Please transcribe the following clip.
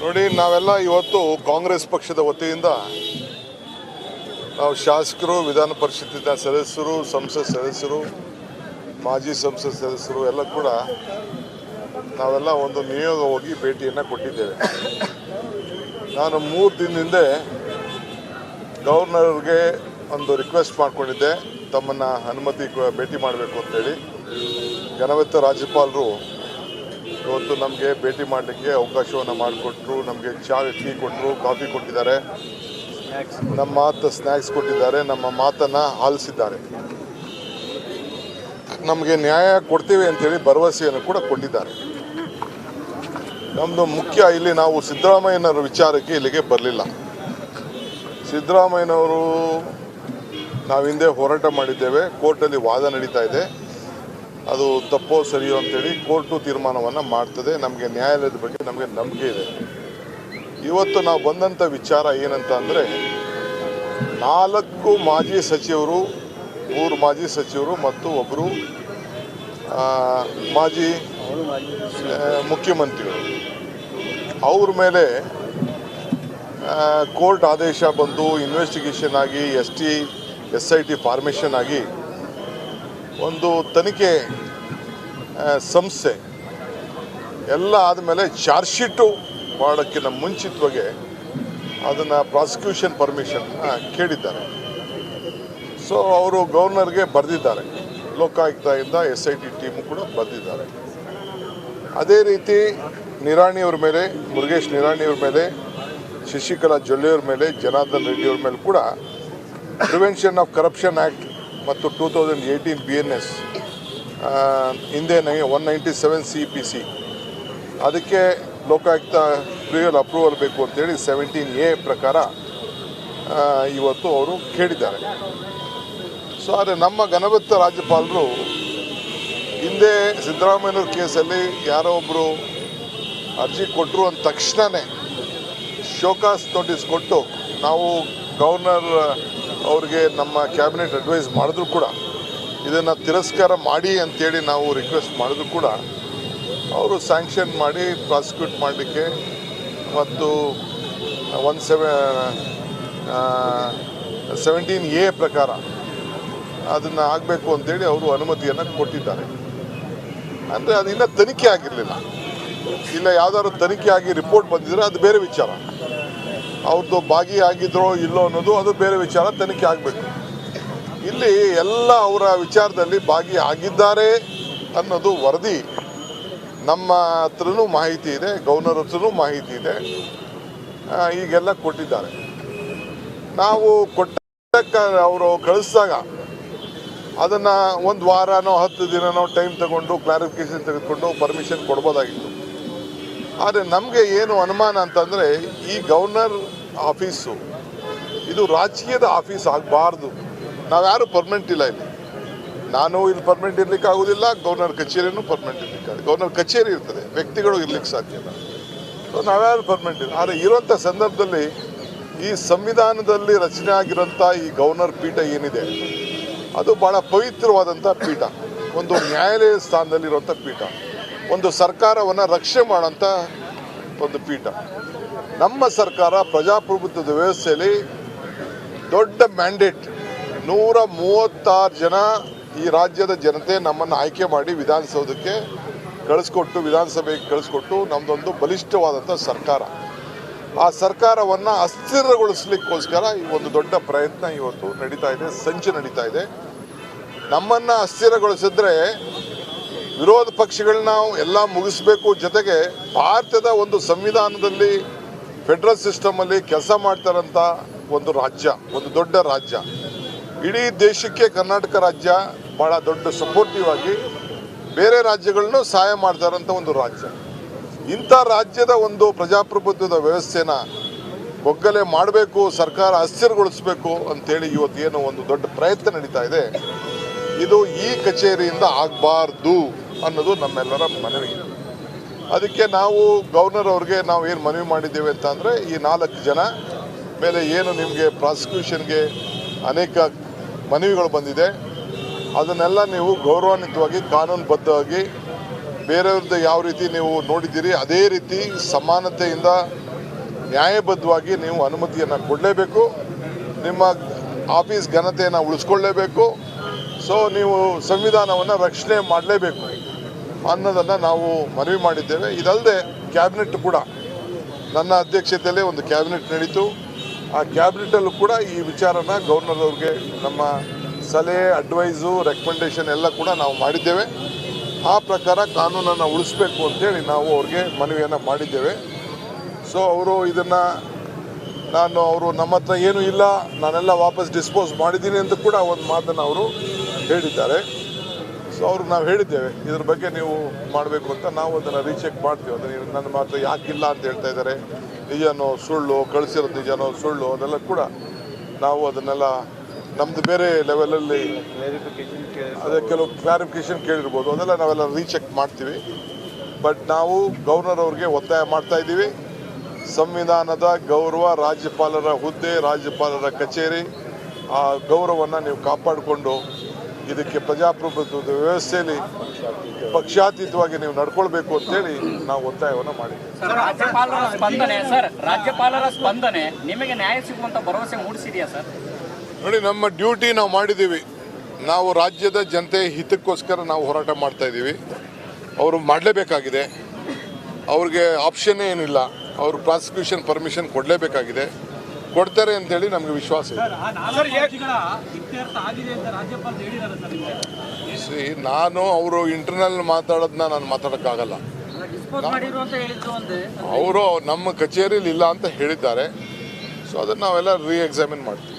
ನೋಡಿ, ನಾವೆಲ್ಲ ಇವತ್ತು ಕಾಂಗ್ರೆಸ್ ಪಕ್ಷದ ವತಿಯಿಂದ ನಾವು ಶಾಸಕರು, ವಿಧಾನ ಪರಿಷತ್ತಿನ ಸದಸ್ಯರು, ಸಂಸತ್ ಸದಸ್ಯರು, ಮಾಜಿ ಸಂಸತ್ ಸದಸ್ಯರು ಎಲ್ಲ ಕೂಡ ನಾವೆಲ್ಲ ಒಂದು ನಿಯೋಗ ಹೋಗಿ ಭೇಟಿಯನ್ನು ಕೊಟ್ಟಿದ್ದೇವೆ. ನಾನು ಮೂರು ದಿನದಿಂದ ಗವರ್ನರ್ಗೆ ಒಂದು ರಿಕ್ವೆಸ್ಟ್ ಮಾಡಿಕೊಂಡಿದ್ದೆ. ತಮ್ಮನ್ನು ಅನುಮತಿ ಭೇಟಿ ಮಾಡಬೇಕು ಅಂತೇಳಿ. ಘನವೆತ್ತ ರಾಜ್ಯಪಾಲರು ಇವತ್ತು ನಮಗೆ ಭೇಟಿ ಮಾಡಲಿಕ್ಕೆ ಅವಕಾಶವನ್ನು ಮಾಡಿಕೊಟ್ರು, ನಮಗೆ ಚಾ, ಟೀ ಕೊಟ್ಟರು ಕಾಫಿ ಕೊಟ್ಟಿದ್ದಾರೆ. ನಮ್ಮ ಮಾತು ಸ್ನ್ಯಾಕ್ಸ್ ಕೊಟ್ಟಿದ್ದಾರೆ, ನಮ್ಮ ಮಾತನ್ನು ಆಲಿಸಿದ್ದಾರೆ. ನಮಗೆ ನ್ಯಾಯ ಕೊಡ್ತೀವಿ ಅಂತೇಳಿ ಭರವಸೆಯನ್ನು ಕೂಡ ಕೊಟ್ಟಿದ್ದಾರೆ. ನಮ್ಮದು ಮುಖ್ಯ ಇಲ್ಲಿ ನಾವು ಸಿದ್ದರಾಮಯ್ಯನವರ ವಿಚಾರಕ್ಕೆ ಇಲ್ಲಿಗೆ ಬರಲಿಲ್ಲ. ಸಿದ್ದರಾಮಯ್ಯನವರು ನಾವು ಹಿಂದೆ ಹೋರಾಟ ಮಾಡಿದ್ದೇವೆ, ಕೋರ್ಟಲ್ಲಿ ವಾದ ನಡೀತಾ ಇದೆ. ಅದು ತಪ್ಪೋ ಸರಿಯೋ ಅಂತೇಳಿ ಕೋರ್ಟು ತೀರ್ಮಾನವನ್ನು ಮಾಡ್ತದೆ. ನಮಗೆ ನ್ಯಾಯಾಲಯದ ಬಗ್ಗೆ ನಮಗೆ ನಂಬಿಕೆ ಇದೆ. ಇವತ್ತು ನಾವು ಬಂದಂಥ ವಿಚಾರ ಏನಂತ ಅಂದರೆ, ನಾಲ್ಕು ಮಾಜಿ ಸಚಿವರು, ಮೂರು ಮಾಜಿ ಸಚಿವರು ಮತ್ತು ಒಬ್ಬರು ಮಾಜಿ ಮುಖ್ಯಮಂತ್ರಿಗಳು. ಅವ್ರ ಮೇಲೆ ಕೋರ್ಟ್ ಆದೇಶ ಬಂದು ಇನ್ವೆಸ್ಟಿಗೇಷನ್ ಆಗಿ, S T, S I T formation ಆಗಿ ಒಂದು ತನಿಖೆ ಸಂಸ್ಥೆ ಎಲ್ಲ ಆದಮೇಲೆ ಚಾರ್ಜ್ ಶೀಟು ಮಾಡೋಕ್ಕಿಂತ ಮುಂಚಿತವಾಗಿ ಅದನ್ನು ಪ್ರಾಸಿಕ್ಯೂಷನ್ ಪರ್ಮಿಷನ್ ಕೇಳಿದ್ದಾರೆ. ಸೊ ಅವರು ಗವರ್ನರ್ಗೆ ಬರೆದಿದ್ದಾರೆ. ಲೋಕಾಯುಕ್ತದಿಂದ ಎಸ್ ಐ ಟಿ ಟೀಮು ಕೂಡ ಬರೆದಿದ್ದಾರೆ. ಅದೇ ರೀತಿ ನಿರಾಣಿಯವ್ರ ಮೇಲೆ, ಮುರುಗೇಶ್ ನಿರಾಣಿಯವ್ರ ಮೇಲೆ, ಶಶಿಕಲಾ ಜೊಲ್ಲೆಯವ್ರ ಮೇಲೆ, ಜನಾರ್ದನ್ ರೆಡ್ಡಿಯವ್ರ ಮೇಲೆ ಕೂಡ ಪ್ರಿವೆನ್ಷನ್ ಆಫ್ ಕರಪ್ಷನ್ ಆ್ಯಕ್ಟ್ ಮತ್ತು two thousand eighteen B N S ಹಿಂದೆ ನನಗೆ one ninety seven C P C ಅದಕ್ಕೆ ಲೋಕಾಯುಕ್ತ ಪ್ರಿಯಲ್ ಅಪ್ರೂವಲ್ ಬೇಕು ಅಂತೇಳಿ ಸೆವೆಂಟೀನ್ ಎ ಪ್ರಕಾರ ಇವತ್ತು ಅವರು ಕೇಳಿದ್ದಾರೆ. ಸೊ ಆದರೆ ನಮ್ಮ ಘನಭತ್ತ ರಾಜ್ಯಪಾಲರು, ಹಿಂದೆ ಸಿದ್ದರಾಮಯ್ಯನವ್ರ ಕೇಸಲ್ಲಿ ಯಾರೋ ಒಬ್ಬರು ಅರ್ಜಿ ಕೊಟ್ಟರು ಅಂದ ತಕ್ಷಣವೇ ಶೋಕಾಸ್ ನೋಟಿಸ್ ಕೊಟ್ಟು ನಾವು ಗವರ್ನರ್ ಅವ್ರಿಗೆ ನಮ್ಮ ಕ್ಯಾಬಿನೆಟ್ ಅಡ್ವೈಸ್ ಮಾಡಿದ್ರು ಕೂಡ, ಇದನ್ನು ತಿರಸ್ಕಾರ ಮಾಡಿ ಅಂತೇಳಿ ನಾವು ರಿಕ್ವೆಸ್ಟ್ ಮಾಡಿದ್ರು ಕೂಡ, ಅವರು ಸ್ಯಾಂಕ್ಷನ್ ಮಾಡಿ ಪ್ರಾಸಿಕ್ಯೂಟ್ ಮಾಡಲಿಕ್ಕೆ ಮತ್ತು ಒನ್ ಸೆವೆ ಸೆವೆಂಟೀನ್ ಎ ಪ್ರಕಾರ ಅದನ್ನು ಆಗಬೇಕು ಅಂತೇಳಿ ಅವರು ಅನುಮತಿಯನ್ನು ಕೊಟ್ಟಿದ್ದಾರೆ. ಅಂದರೆ ಅದು ಇನ್ನೂ ತನಿಖೆ ಆಗಿರಲಿಲ್ಲ. ಇಲ್ಲ ಯಾವುದಾದ್ರು ತನಿಖೆ ಆಗಿ ರಿಪೋರ್ಟ್ ಬಂದಿದ್ರೆ ಅದು ಬೇರೆ ವಿಚಾರ. ಅವ್ರದ್ದು ಭಾಗಿಯಾಗಿದ್ರೋ ಇಲ್ಲೋ ಅನ್ನೋದು ಅದು ಬೇರೆ ವಿಚಾರ, ತನಿಖೆ ಆಗಬೇಕು. ಇಲ್ಲಿ ಎಲ್ಲ ಅವರ ವಿಚಾರದಲ್ಲಿ ಭಾಗಿಯಾಗಿದ್ದಾರೆ ಅನ್ನೋದು ವರದಿ. ನಮ್ಮ ಹತ್ರನೂ ಮಾಹಿತಿ ಇದೆ ಗವರ್ನರ್ ಹತ್ರನೂ ಮಾಹಿತಿ ಇದೆ. ಈಗೆಲ್ಲ ಕೊಟ್ಟಿದ್ದಾರೆ. ನಾವು ಕೊಟ್ಟ ಅವರು ಕಳಿಸಿದಾಗ ಅದನ್ನು ಒಂದು ವಾರನೋ ಹತ್ತು ದಿನನೋ ಟೈಮ್ ತಗೊಂಡು ಕ್ಲಾರಿಫಿಕೇಶನ್ ತೆಗೆದುಕೊಂಡು ಪರ್ಮಿಷನ್ ಕೊಡ್ಬೋದಾಗಿತ್ತು. ಆದರೆ ನಮಗೆ ಏನು ಅನುಮಾನ ಅಂತಂದರೆ ಈ ಗವರ್ನರ್ ಆಫೀಸು. ಇದು ರಾಜಕೀಯದ ಆಫೀಸ್ ಆಗಬಾರ್ದು. ನಾವ್ಯಾರು ಪರ್ಮನೆಂಟ್ ಇಲ್ಲ ಇಲ್ಲಿ. ನಾನು ಇಲ್ಲಿ ಪರ್ಮನೆಂಟ್ ಇರ್ಲಿಕ್ಕೆ ಆಗೋದಿಲ್ಲ ಗವರ್ನರ್ ಕಚೇರಿನೂ ಪರ್ಮನೆಂಟ್ ಇರ್ಲಿಕ್ಕೆ. ಗವರ್ನರ್ ಕಚೇರಿ ಇರ್ತದೆ, ವ್ಯಕ್ತಿಗಳು ಇರ್ಲಿಕ್ಕೆ ಸಾಧ್ಯ ಇಲ್ಲ. ಸೊ ನಾವ್ಯಾರು ಪರ್ಮನೆಂಟ್ ಇಲ್ಲ. ಆದರೆ ಇರುವಂಥ ಸಂದರ್ಭದಲ್ಲಿ ಈ ಸಂವಿಧಾನದಲ್ಲಿ ರಚನೆ ಆಗಿರೋಂಥ ಈ ಗವರ್ನರ್ ಪೀಠ ಏನಿದೆ, ಅದು ಭಾಳ ಪವಿತ್ರವಾದಂಥ ಪೀಠ. ಒಂದು ನ್ಯಾಯಾಲಯ ಸ್ಥಾನದಲ್ಲಿರುವಂಥ ಪೀಠ. ಒಂದು ಸರ್ಕಾರವನ್ನು ರಕ್ಷಣೆ ಮಾಡೋಂಥ ಒಂದು ಪೀಠ. ನಮ್ಮ ಸರ್ಕಾರ ಪ್ರಜಾಪ್ರಭುತ್ವದ ವ್ಯವಸ್ಥೆಯಲ್ಲಿ ದೊಡ್ಡ ಮ್ಯಾಂಡೇಟ್. ನೂರ ಮೂವತ್ತಾರು ಜನ ಈ ರಾಜ್ಯದ ಜನತೆ ನಮ್ಮನ್ನು ಆಯ್ಕೆ ಮಾಡಿ ವಿಧಾನಸೌಧಕ್ಕೆ ಕಳಿಸ್ಕೊಟ್ಟು, ವಿಧಾನಸಭೆಗೆ ಕಳಿಸ್ಕೊಟ್ಟು ನಮ್ಮದೊಂದು ಬಲಿಷ್ಠವಾದಂಥ ಸರ್ಕಾರ. ಆ ಸರ್ಕಾರವನ್ನು ಅಸ್ಥಿರಗೊಳಿಸ್ಲಿಕ್ಕೋಸ್ಕರ ಈ ಒಂದು ದೊಡ್ಡ ಪ್ರಯತ್ನ ಇವತ್ತು ನಡೀತಾ ಇದೆ, ಸಂಚು ನಡೀತಾ ಇದೆ. ನಮ್ಮನ್ನು ಅಸ್ಥಿರಗೊಳಿಸಿದ್ರೆ ವಿರೋಧ ಪಕ್ಷಗಳನ್ನ ಎಲ್ಲ ಮುಗಿಸ್ಬೇಕು ಜೊತೆಗೆ ಭಾರತದ ಒಂದು ಸಂವಿಧಾನದಲ್ಲಿ ಫೆಡರಲ್ ಸಿಸ್ಟಮಲ್ಲಿ ಕೆಲಸ ಮಾಡ್ತಾರಂಥ ಒಂದು ರಾಜ್ಯ, ಒಂದು ದೊಡ್ಡ ರಾಜ್ಯ. ಇಡೀ ದೇಶಕ್ಕೆ ಕರ್ನಾಟಕ ರಾಜ್ಯ ಭಾಳ ದೊಡ್ಡ ಸಪೋರ್ಟಿವ್ ಆಗಿ ಬೇರೆ ರಾಜ್ಯಗಳನ್ನು ಸಹಾಯ ಮಾಡ್ತಾರಂಥ ಒಂದು ರಾಜ್ಯ. ಇಂಥ ರಾಜ್ಯದ ಒಂದು ಪ್ರಜಾಪ್ರಭುತ್ವದ ವ್ಯವಸ್ಥೆನ ಒಗ್ಗಲೆ ಮಾಡಬೇಕು, ಸರ್ಕಾರ ಅಸ್ಥಿರಗೊಳಿಸಬೇಕು ಅಂತೇಳಿ ಏನು ಒಂದು ದೊಡ್ಡ ಪ್ರಯತ್ನ ನಡೀತಾ ಇದೆ. ಇದು ಈ ಕಚೇರಿಯಿಂದ ಆಗಬಾರ್ದು ಅನ್ನೋದು ನಮ್ಮೆಲ್ಲರ ಮನವಿ. ಅದಕ್ಕೆ ನಾವು ಗವರ್ನರ್ ಅವ್ರಿಗೆ ನಾವು ಏನು ಮನವಿ ಮಾಡಿದ್ದೇವೆ ಅಂತ ಅಂದರೆ ಈ ನಾಲ್ಕು ಜನ ಮೇಲೆ ಏನು ನಿಮಗೆ ಪ್ರಾಸಿಕ್ಯೂಷನ್ಗೆ ಅನೇಕ ಮನವಿಗಳು ಬಂದಿದೆ. ಅದನ್ನೆಲ್ಲ ನೀವು ಗೌರವಾನ್ವಿತವಾಗಿ, ಕಾನೂನುಬದ್ಧವಾಗಿ ಬೇರೆಯವ್ರದ್ದು ಯಾವ ರೀತಿ ನೀವು ನೋಡಿದ್ದೀರಿ, ಅದೇ ರೀತಿ ಸಮಾನತೆಯಿಂದ ನ್ಯಾಯಬದ್ಧವಾಗಿ ನೀವು ಅನುಮತಿಯನ್ನು ಕೊಡಲೇಬೇಕು. ನಿಮ್ಮ ಆಫೀಸ್ ಘನತೆಯನ್ನು ಉಳಿಸ್ಕೊಳ್ಳೇಬೇಕು. ಸೊ ನೀವು ಸಂವಿಧಾನವನ್ನು ರಕ್ಷಣೆ ಮಾಡಲೇಬೇಕು. ಅನ್ನೋದನ್ನು ನಾವು ಮನವಿ ಮಾಡಿದ್ದೇವೆ. ಇದಲ್ಲದೆ ಕ್ಯಾಬಿನೆಟ್ ಕೂಡ ನನ್ನ ಅಧ್ಯಕ್ಷತೆಯಲ್ಲೇ ಒಂದು ಕ್ಯಾಬಿನೆಟ್ ನಡೀತು. ಆ ಕ್ಯಾಬಿನೆಟಲ್ಲೂ ಕೂಡ ಈ ವಿಚಾರನ ಗವರ್ನರ್ ಅವ್ರಿಗೆ ನಮ್ಮ ಸಲಹೆ, ಅಡ್ವೈಸು ರೆಕಮೆಂಡೇಶನ್ ಎಲ್ಲ ಕೂಡ ನಾವು ಮಾಡಿದ್ದೇವೆ. ಆ ಪ್ರಕಾರ ಕಾನೂನನ್ನು ಉಳಿಸ್ಬೇಕು ಅಂತೇಳಿ ನಾವು ಅವ್ರಿಗೆ ಮನವಿಯನ್ನು ಮಾಡಿದ್ದೇವೆ. ಸೊ ಅವರು ಇದನ್ನು ನಾನು ಅವರು ನಮ್ಮ ಹತ್ರ ಏನೂ ಇಲ್ಲ, ನಾನೆಲ್ಲ ವಾಪಸ್ ಡಿಸ್ಪೋಸ್ ಮಾಡಿದ್ದೀನಿ ಅಂತ ಕೂಡ ಒಂದು ಮಾತನ್ನು ಅವರು ಹೇಳಿದ್ದಾರೆ. ಸೊ ಅವ್ರಿಗೆ ನಾವು ಹೇಳಿದ್ದೇವೆ ಇದ್ರ ಬಗ್ಗೆ ನೀವು ಮಾಡಬೇಕು ಅಂತ ನಾವು ಅದನ್ನು ರೀಚೆಕ್ ಮಾಡ್ತೀವಿ. ಅದನ್ನು ನನ್ನ ಮಾತು ಯಾಕಿಲ್ಲ ಅಂತ ಹೇಳ್ತಾ ಇದ್ದಾರೆ. ನಿಜನೋ ಸುಳ್ಳು ಕಳಿಸಿರೋದು ನಿಜನೋ ಸುಳ್ಳು ಅದೆಲ್ಲ ಕೂಡ ನಾವು ಅದನ್ನೆಲ್ಲ ನಮ್ಮದು ಬೇರೆ ಲೆವೆಲಲ್ಲಿ ಅದೇ ಕೆಲವು ಕ್ಲಾರಿಫಿಕೇಶನ್ ಕೇಳಿರ್ಬೋದು. ಅದೆಲ್ಲ ನಾವೆಲ್ಲ ರೀಚೆಕ್ ಮಾಡ್ತೀವಿ. ಬಟ್ ನಾವು ಗವರ್ನರ್ ಅವ್ರಿಗೆ ಒತ್ತಾಯ ಮಾಡ್ತಾ ಇದ್ದೀವಿ. ಸಂವಿಧಾನದ ಗೌರವ ರಾಜ್ಯಪಾಲರ ಹುದ್ದೆ ರಾಜ್ಯಪಾಲರ ಕಚೇರಿ ಆ ಗೌರವವನ್ನು ನೀವು ಕಾಪಾಡಿಕೊಂಡು ಇದಕ್ಕೆ ಪ್ರಜಾಪ್ರಭುತ್ವದ ವ್ಯವಸ್ಥೆಯಲ್ಲಿ ಪಕ್ಷಾತೀತವಾಗಿ ನೀವು ನಡ್ಕೊಳ್ಬೇಕು ಅಂತೇಳಿ ನಾವು ಒತ್ತಾಯವನ್ನು ಮಾಡಿದ್ದೀವಿ. ಸರ್ ರಾಜ್ಯಪಾಲರ ಸ್ಪಂದನೆ ಸರ್ ರಾಜ್ಯಪಾಲರ ಸ್ಪಂದನೆ ನಿಮಗೆ ನ್ಯಾಯ ಸಿಗುವಂತ ಭರವಸೆ ಮೂಡಿಸಿದೆಯಾ ಸರ್? ನೋಡಿ ನಮ್ಮ ಡ್ಯೂಟಿ ನಾವು ಮಾಡಿದ್ದೀವಿ. ನಾವು ರಾಜ್ಯದ ಜನತೆ ಹಿತಕ್ಕೋಸ್ಕರ ನಾವು ಹೋರಾಟ ಮಾಡ್ತಾ ಇದ್ದೀವಿ. ಅವರು ಮಾಡಲೇಬೇಕಾಗಿದೆ. ಅವ್ರಿಗೆ ಆಪ್ಷನ್ನೇ ಏನಿಲ್ಲ. ಅವರು ಪ್ರಾಸಿಕ್ಯೂಷನ್ ಪರ್ಮಿಷನ್ ಕೊಡಲೇಬೇಕಾಗಿದೆ. ಕೊಡ್ತಾರೆ ಅಂತೇಳಿ ನಮಗೆ ವಿಶ್ವಾಸ ಇದೆ. ನಾನು ಅವರು ಇಂಟರ್ನಲ್ ಮಾತಾಡೋದನ್ನ ನಾನು ಮಾತಾಡೋಕ್ಕಾಗಲ್ಲ. ಡಿಸ್ಪೋಸ್ ಮಾಡಿರು ಅಂತ ಹೇಳಿದ್ರು ಒಂದು. ಅವರು ನಮ್ಮ ಕಚೇರಿಲಿ ಇಲ್ಲ ಅಂತ ಹೇಳಿದ್ದಾರೆ. ಸೊ ಅದನ್ನು ನಾವೆಲ್ಲ ರೀ ಎಕ್ಸಾಮಿನ್ ಮಾಡ್ತೀವಿ